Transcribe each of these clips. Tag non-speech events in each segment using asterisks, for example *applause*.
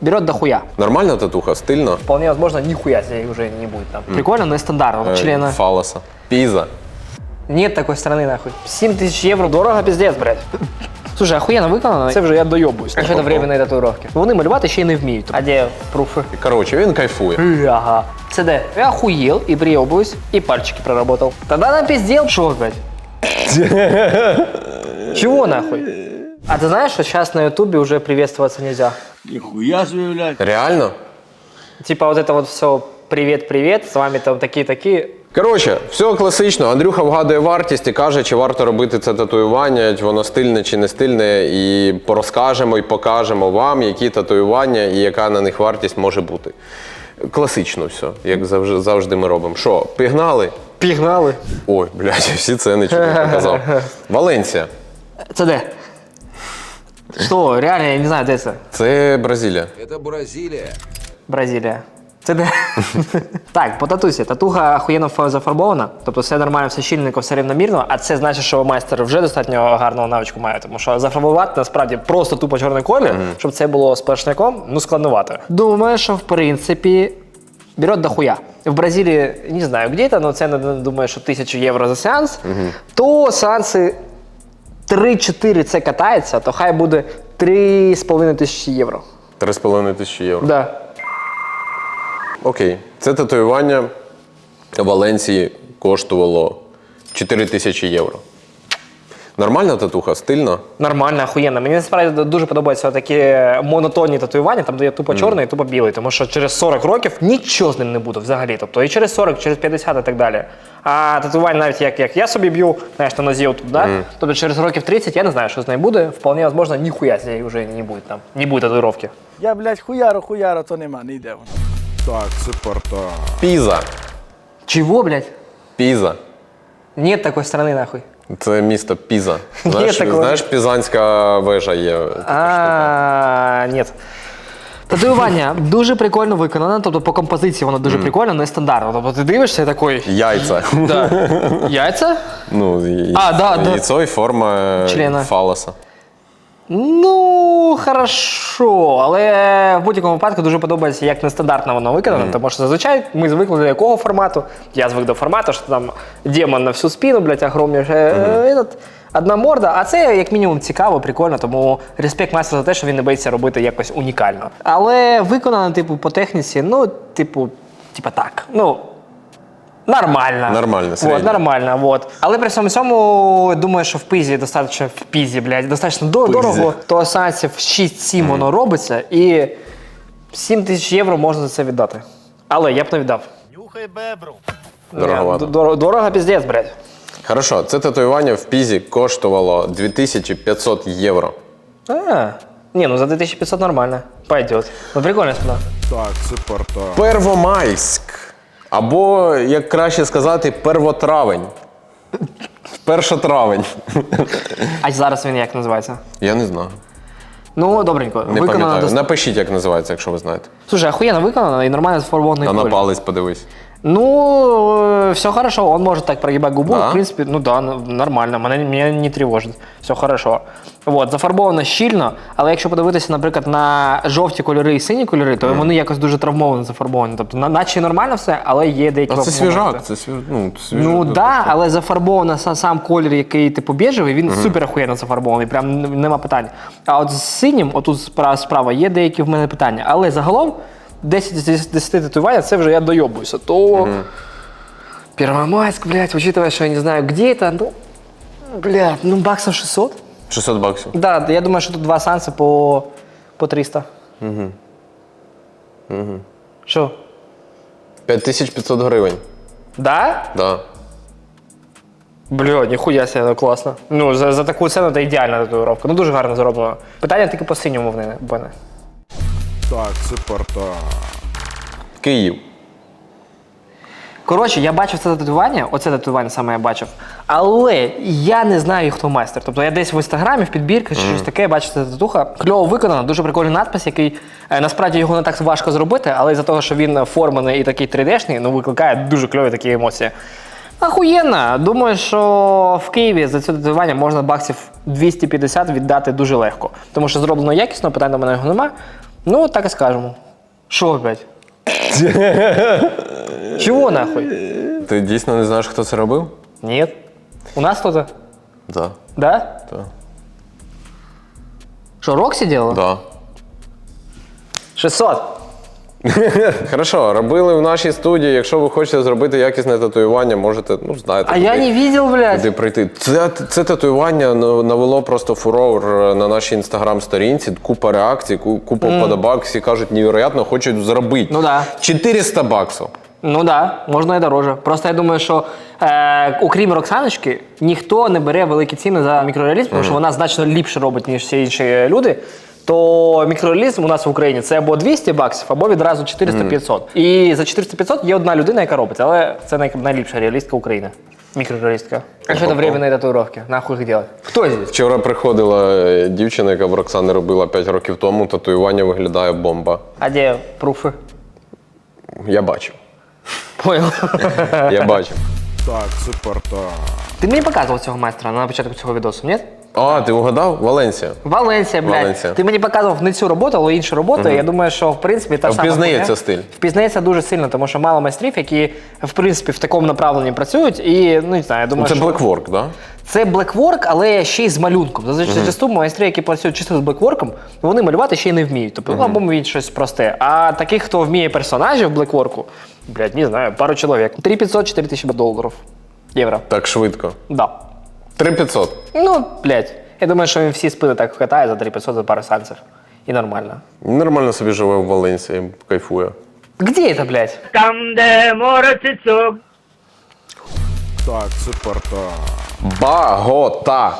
берет дохуя. Нормальна татуха, стильно. Вполне возможно, нихуя себе уже не будет там. Прикольно, но нестандартно. Е, Члена. Фалоса. Піза. Нет такой страны, нахуй. 7 тысяч евро дорого, пиздец, блядь. Слушай, охуєнно виконано, це вже я дойобуюсь. Що це временні татуїровки. Вони малювати ще й не вміють. А де пруфи? Коротше, він кайфує. Ага. Це де? Я охуел и приебываюсь, и пальчики проработал. Тогда нам пиздел. Шо опять? *laughs* Чего нахуй? А ты знаешь, что сейчас на ютубе уже приветствоваться нельзя? Нихуя себе, блядь. Реально? Типа вот это вот все привет-привет, с вами там такие-такие. Коротше, все класично. Андрюха вгадує вартість і каже, чи варто робити це татуювання, чи воно стильне чи не стильне, і розкажемо і покажемо вам, які татуювання і яка на них вартість може бути. Класично все, як завжди, завжди ми робимо. Що, пігнали? Пігнали. Ой, блядь, всі ціни не показав. *laughs* Валенсія. Це де? Що, реально, я не знаю, де це? Це Бразилія. Это Бразилия. Бразилія. Це де? *laughs* так, по татусі. Татуха охуєнно фа- зафарбована, тобто все нормально, все щільненько, все рівномірно, а це значить, що майстер вже достатньо гарного навичку має, тому що зафарбувати насправді просто тупо чорний колір, щоб це було сплошняком, ну складновато. Думаю, що в принципі берет дохуя. В Бразилии, не знаю где это, но цены, думаю, що 1000 євро за сеанс, то сеанси 3-4 це катається, то хай буде 3,5 тисячі євро. 3,5 тисячі євро. Да. Окей. Це татуювання в Валенції коштувало 4 тисячі євро. Нормальна татуха, стильно. Нормально, охуєнно. Мені насправді дуже подобаються такі монотонні татуювання, там де є тупо чорний і тупо білий, тому що через 40 років нічого з ним не буде взагалі. Тобто і через 40, через 50 і так далі. А татуювання навіть як, як я собі б'ю, знаєш, на нозі отут, да? Тобто через років 30 я не знаю, що з нею буде. Вполне возможно, ніхуя з нею вже не буде там. Не буде татуїровки. Я, блядь, хуяро, хуяро, то нема, не йде. Так, це порта. Піза. Чого, блядь? Піза. Нет такої страни, нахуй. Це місто Піза. Знаєш, такого. знаєш пізанська вежа є. А, ні. Татуювання дуже прикольно виконано, тобто по композиції воно дуже прикольно, нестандартно. Тобто ти дивишся і такий. Яйця. Да. Яйця? Ну, і- А, да, да. яйцо і форма Члена. фалоса. Ну, хорошо. Але в будь-якому випадку дуже подобається, як нестандартно воно виконано, тому що зазвичай ми звикли до якого формату. Я звик до формату, що там демон на всю спину, блядь, огромніше. е, этот, Одна морда, а це як мінімум цікаво, прикольно, тому респект майстру за те, що він не боїться робити якось унікально. Але виконано, типу, по техніці, ну, типу, типа так. Ну, Нормально. Нормально, вот, середньо. нормально, вот. Але при всьому цьому думаю, що в пізі достатньо в пізі, блядь, достатньо до- Пизі. дорого, то сеансів 6-7 воно робиться, і 7 тисяч євро можна за це віддати. Але я б не віддав. Нюхай бебру. Дороговато. Ні, дор- Дорого піздець, блядь. Хорошо, це татуювання в Пізі коштувало 2500 євро. А, ні, ну за 2500 нормально. Пойдет. Ну прикольно спина. Так, це порта. Первомайськ. Або, як краще сказати, первотравень. Першотравень. А зараз він як називається? Я не знаю. Ну, добренько. Не виконано пам'ятаю. дос- Напишіть, як називається, якщо ви знаєте. Слушай, охуєнно виконано і нормально сформований А на палець подивись. Ну, все хорошо, он может так прогибать губу, Да? в принципе, ну да, ну, нормально, мене, мене не тривожить, все хорошо. От, зафарбовано щільно, але якщо подивитися, наприклад, на жовті кольори і сині кольори, то вони якось дуже травмовано зафарбовані. Тобто, на- наче нормально все, але є деякі А це моменти. свіжак, це свіж... ну, свіжак. Ну так, да, але зафарбовано сам, сам колір, який типу біжевий, він супер охуєнно зафарбований, прям нема питань. А от з синім, отут справа, справа, є деякі в мене питання. Але загалом 10 з 10 татуювання, це вже я дойобуюся. То Первомайск, блядь, учитывая, что я не знаю, где это, ну, блядь, ну баксов 600. 600 баксів. Да, я думаю, що тут два санси по, по 300. Угу. Угу. Що? 5500 гривень. Да? Да. Бля, ніхуя себе, ну, класно. Ну, за, за таку ціну це ідеальна татуїровка. Ну дуже гарно зроблено. Питання тільки по синьому в мене. Так, це порта. Київ. Коротше, я бачив це татуювання, оце татуювання саме я бачив. Але я не знаю, хто майстер. Тобто я десь в інстаграмі, в підбірках чи щось таке, бачив це татуха. Кльово виконано, дуже прикольний надпис, який е, насправді його не так важко зробити, але із-за того, що він форманий і такий 3D-шний, ну викликає дуже кльові такі емоції. Ахуєнно. Думаю, що в Києві за це татуювання можна баксів 250 віддати дуже легко. Тому що зроблено якісно, питань до мене його нема. Ну, так і скажемо. Що, блядь? Чого нахуй? Ти дійсно не знаєш, хто це робив? Ні. У нас хто-то? Да. Да? Так. Що, Роксі делала? Да. 600. *laughs* Хорошо, робили в нашій студії. Якщо ви хочете зробити якісне татуювання, можете, ну знаєте, А я не видел, блядь. куди прийти. Це, це татуювання на- навело просто фурор на нашій інстаграм-сторінці. Купа реакцій, ку- купа подобак. Всі кажуть, невероятно, хочуть зробити. Ну да. 400 баксів. Ну да, можна і дороже. Просто я думаю, що е, окрім Роксаночки, ніхто не бере великі ціни за мікрореалізм, тому що вона значно ліпше робить, ніж всі інші люди. То мікрореалізм у нас в Україні це або 200 баксів, або відразу 400-500. І за 400-500 є одна людина, яка робить, але це най- найліпша реалістка України. Мікрореалістка. А що це временні татуїровки? Нахуй їх делать? Хто здесь? Вчора приходила е, дівчина, яка в Роксани робила 5 років тому. Татуювання виглядає бомба. А де пруфи? Я бачив. Понял. Я бачив. Так, це порта. Ти мені показував цього майстра на початку цього відосу, ні? А, ти угадав? Валенсія. Валенсія, блядь. Валенсія. Ти мені показував не цю роботу, але іншу роботу. Я думаю, що в принципі та сама Впізнається хуйня. стиль. Впізнається дуже сильно, тому що мало майстрів, які в принципі в такому направленні працюють. І ну не знаю, я думаю, Це що блекворк, да? це блекворк, але ще й з малюнком. Зазвичай зачасту майстри, які працюють чисто з блекворком, вони малювати ще й не вміють. Тобто, ну, або вміють щось просте. А таких, хто вміє персонажів в блекворку, блядь, не знаю, пару чоловік. 3500-4000 тисячі доларів. Євро. Так швидко. Да. 3500. Ну, блядь. Я думаю, що він всі спини так вкатає за 3500 за пару сальців. І нормально. Нормально собі живе в Валенсії, кайфує. Где это, блядь? Там, де море цицок. Так, це порта. Багота.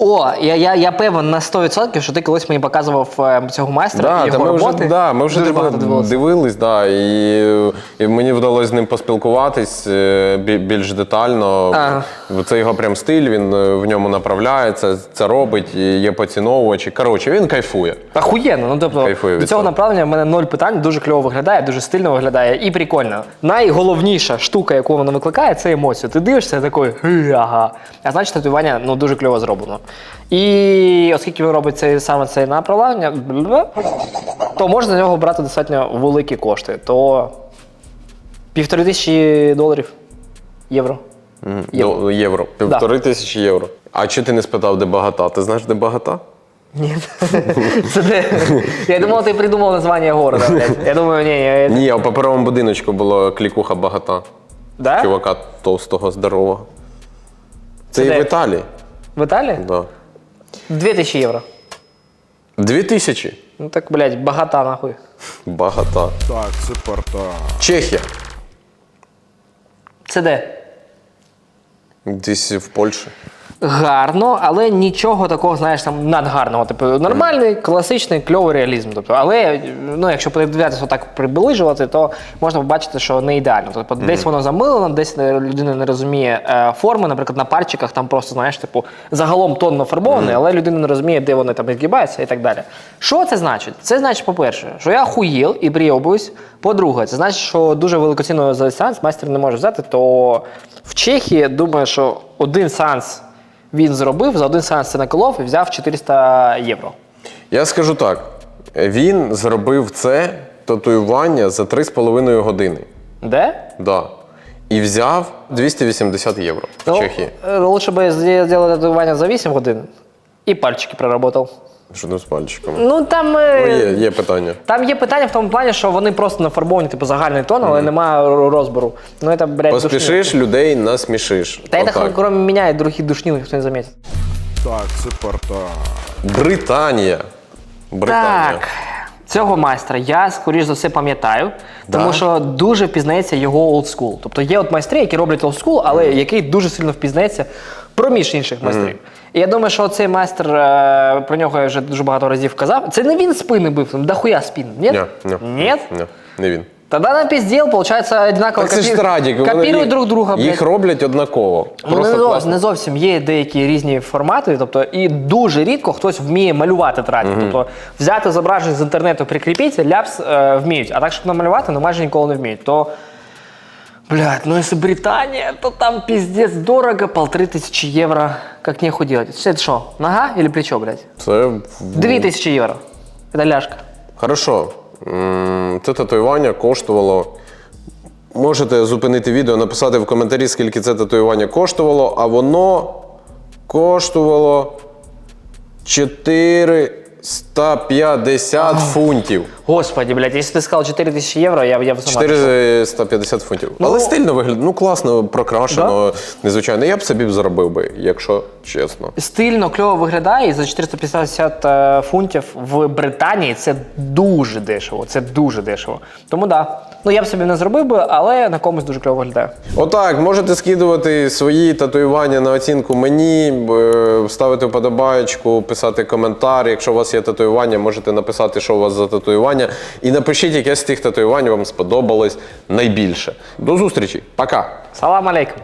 О, я, я, я певен на 100%, що ти колись мені показував е, цього майстра. Да, і та його ми роботи. вже, да, ми вже дивилися. дивились, да, і, і мені вдалося з ним поспілкуватись е, більш детально. Ага. Це його прям стиль, він е, в ньому направляється, це робить, і є поціновувачі. Коротше, він кайфує. Охуєнно. Ну, тобто, Кайфую від до цього направлення в мене ноль питань, дуже кльово виглядає, дуже стильно виглядає і прикольно. Найголовніша штука, яку воно викликає, це емоцію. Ти дивишся такий, «Хи, ага. А значить, татуювання ну, дуже кльово зроблено. І оскільки він робить це, саме це направлення, то можна за нього брати достатньо великі кошти. То півтори тисячі доларів, євро. Євро. До- євро. Півтори тисячі євро. А чи ти не спитав, де багата? Ти знаєш, де багата? Ні. *laughs* Це де? Я думав, ти придумав названня города, блядь. Я думаю, ні, ні. Ні, а в паперовому будиночку була клікуха багата. Да? Чувака товстого, здорового. Це, і де? в Італії. В Італії? Да. 2000 євро. Дві тисячі. Ну так, блядь, багата нахуй. Багата. Так, це порта. Чехія. Це де? Десь в Польщі. Гарно, але нічого такого, знаєш, там надгарного. Типу, нормальний, класичний, кльовий реалізм. Тобто, але ну, якщо подивитися отак приближувати, то можна побачити, що не ідеально. Тобто, десь воно замилено, десь людина не розуміє е, форми. Наприклад, на пальчиках там просто, знаєш, типу, загалом тонно фарбований, але людина не розуміє, де вони там відгибаються і так далі. Що це значить? Це значить, по-перше, що я хуїл і бріобуюсь. По-друге, це значить, що дуже велику ціну за сеанс майстер не може взяти, то в Чехії думаю, що один сеанс він зробив, за один сеанс це наколов і взяв 400 євро. Я скажу так: він зробив це татуювання за 3,5 години. Де? Да. І взяв 280 євро в Чехії. е, лучше би зробив татуювання за 8 годин і пальчики проработав. Що там з пальчиком? Ну там, е, Ну, є, є питання. там є питання в тому плані, що вони просто нафарбовані, типу загальний тон, але немає розбору. Ну це, блядь, Поспішиш, людей насмішиш. Та Отак. кроме меня и других душнил никто не заметит. Так, це порта. Британія. Британія. Так. Цього майстра я, скоріш за все, пам'ятаю, тому Да? що дуже впізнається його олдскул. Тобто є от майстри, які роблять олдскул, але який дуже сильно впізнається проміж інших майстрів. І я думаю, що цей майстер, е, про нього я вже дуже багато разів казав. Це не він спини бив, там дохуя спін. Ні? Ні, ні. Ні? Ні, не він. Тогда напиздел, получается, одинаково Так це ж вони копірують їх- друг друга, блядь. Їх роблять однаково. Ну, Просто не, зов- класно. не зовсім є деякі різні формати, тобто і дуже рідко хтось вміє малювати траді. Тобто взяти зображення з інтернету, прикріпити, ляпс е, вміють. А так, щоб намалювати, ну майже ніколи не вміють. То, блядь, ну якщо Британія, то там піздець дорого, полтори тисячі євро. Як нехуй делать. Це що, нога или плечо, блядь? Це Дві тисячі євро. Це ляшка. Хорошо. М, Це татуювання коштувало. Можете зупинити відео, написати в коментарі, скільки це татуювання коштувало, а воно коштувало 450 фунтів. Господи, блядь, якщо ти сказав 4 тисячі євро, я, б я б сама 450 фунтів. Але стильно виглядає. Ну класно, прокрашено, незвичайно. Я б собі б заробив би, якщо чесно. Стильно, кльово виглядає, і за 450 е, фунтів в Британії це дуже дешево. Це дуже дешево. Тому да. Ну я б собі не зробив би, але на комусь дуже кльово виглядає. Отак, можете скидувати свої татуювання на оцінку мені, б- ставити вподобаєчку, писати коментар. Якщо у вас є татуювання, можете написати, що у вас за татуювання. І напишіть, яке з тих татуювань вам сподобалось найбільше. До зустрічі, пока! Салам алейкум.